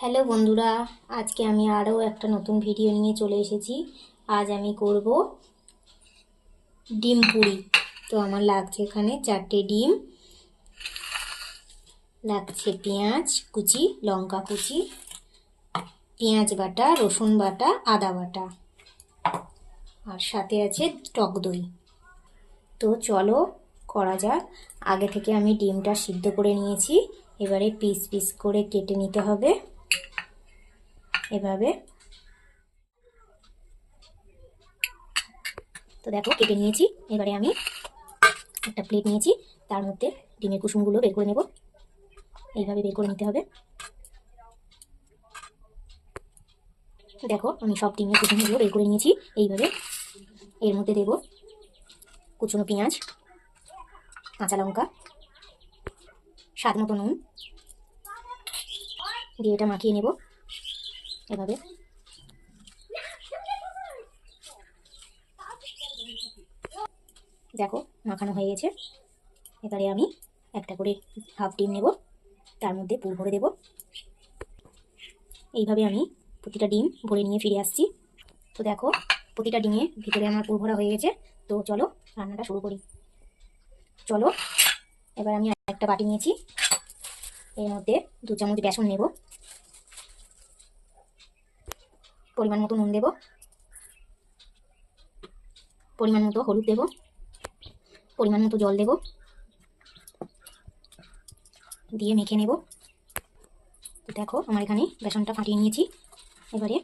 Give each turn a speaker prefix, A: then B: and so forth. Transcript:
A: Hello বন্ধুরা, আজকে আমি আরও একটা নতুন ভিডিও নিয়ে চলে এসেছি। আজ আমি করব ডিম পুরি। তো আমার লাগছে এখানে চারটে ডিম, লাগছে পেঁয়াজ কুচি, লঙ্কা কুচি, পেঁয়াজ বাটা, রসুন বাটা, আদা বাটা, আর সাথে আছে টক দই। তো চলো করা যাক। আগে থেকে আমি ডিমটা সিদ্ধ করে নিয়েছি, এবারে পিস পিস করে কেটে নিতে হবে। এভাবে। তো দেখো, কেটে নিয়েছি। এবারে আমি একটা প্লেট নিয়েছি। তার মধ্যে ডিমের কুসুমগুলো বের করে নেব। এইভাবে বের করে নিতে হবে। দেখো, আমি সব ডিমের কুসুমগুলো বের করে নিয়েছি। এইভাবে এর মধ্যে দেব কুচনো পেঁয়াজ, কাঁচা লঙ্কা, স্বাদ মতো নুন দিয়ে এটা মাখিয়ে নেব। এভাবে। দেখো, মাখানো হয়ে গেছে। এবারে আমি একটা করে হাফ ডিম নেব। তার মধ্যে পুর ভরে দেব। এইভাবে আমি প্রতিটা ডিম ভরে নিয়ে ফিরে আসছি। তো দেখো, প্রতিটা ডিমে ভিতরে আমার পুর ভরা হয়ে গেছে। তো চলো, রান্নাটা শুরু করি। চলো, এবার আমি একটা বাটি নিয়েছি। এর মধ্যে দু চামচ বেসন নেব। পরিমাণ মতো নুন দেব। পরিমাণ মতো হলুদ দেব। পরিমাণ মতো জল দেব। দিয়ে মেখে নেব। দেখো, আমার এখানে বেসনটা ফাটিয়ে নিয়েছি। এবারে